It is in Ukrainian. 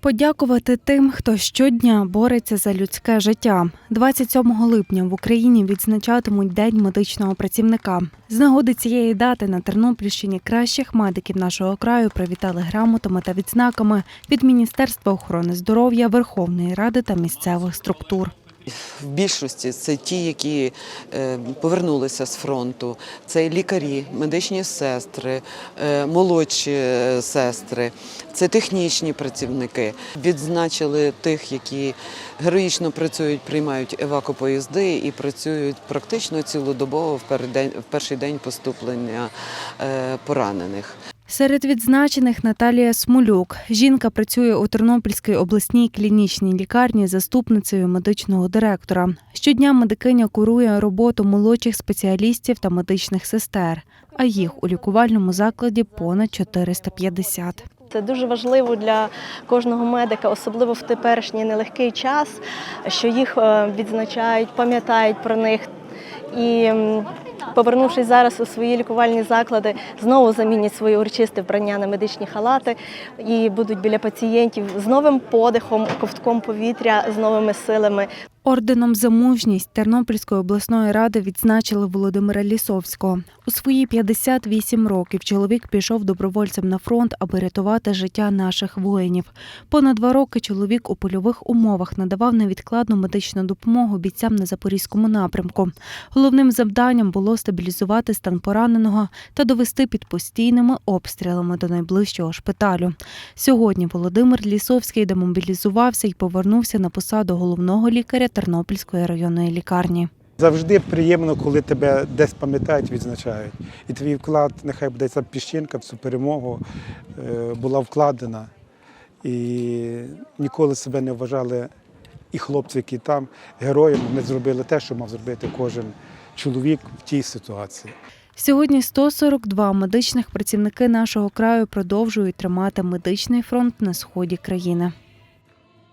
Подякувати тим, хто щодня бореться за людське життя. 27 липня в Україні відзначатимуть День медичного працівника. З нагоди цієї дати на Тернопільщині кращих медиків нашого краю привітали грамотами та відзнаками від Міністерства охорони здоров'я, Верховної Ради та місцевих структур. В більшості це ті, які е, повернулися з фронту. Це лікарі, медичні сестри, е, молодші е, сестри, це технічні працівники. Відзначили тих, які героїчно працюють, приймають евакопоїзди і працюють практично цілодобово в перший день поступлення поранених. Серед відзначених Наталія Смолюк. Жінка працює у Тернопільській обласній клінічній лікарні заступницею медичного директора. Щодня медикиня курує роботу молодших спеціалістів та медичних сестер, а їх у лікувальному закладі понад 450. Це дуже важливо для кожного медика, особливо в теперішній нелегкий час, що їх е, відзначають, пам'ятають про них. І повернувшись зараз у свої лікувальні заклади, знову замінять свої урочисті вбрання на медичні халати і будуть біля пацієнтів з новим подихом, ковтком повітря, з новими силами. Орденом за мужність Тернопільської обласної ради відзначили Володимира Лісовського. У свої 58 років чоловік пішов добровольцем на фронт, аби рятувати життя наших воїнів. Понад два роки чоловік у польових умовах надавав невідкладну медичну допомогу бійцям на запорізькому напрямку. Головним завданням було стабілізувати стан пораненого та довести під постійними обстрілами до найближчого шпиталю. Сьогодні Володимир Лісовський демобілізувався і повернувся на посаду головного лікаря Тернопільської районної лікарні. Завжди приємно, коли тебе десь пам'ятають, відзначають. І твій вклад, нехай буде ця піщинка в цю перемогу, е, була вкладена. І ніколи себе не вважали і хлопці, які там героями. Вони зробили те, що мав зробити кожен чоловік в тій ситуації. Сьогодні 142 медичних працівники нашого краю продовжують тримати медичний фронт на сході країни.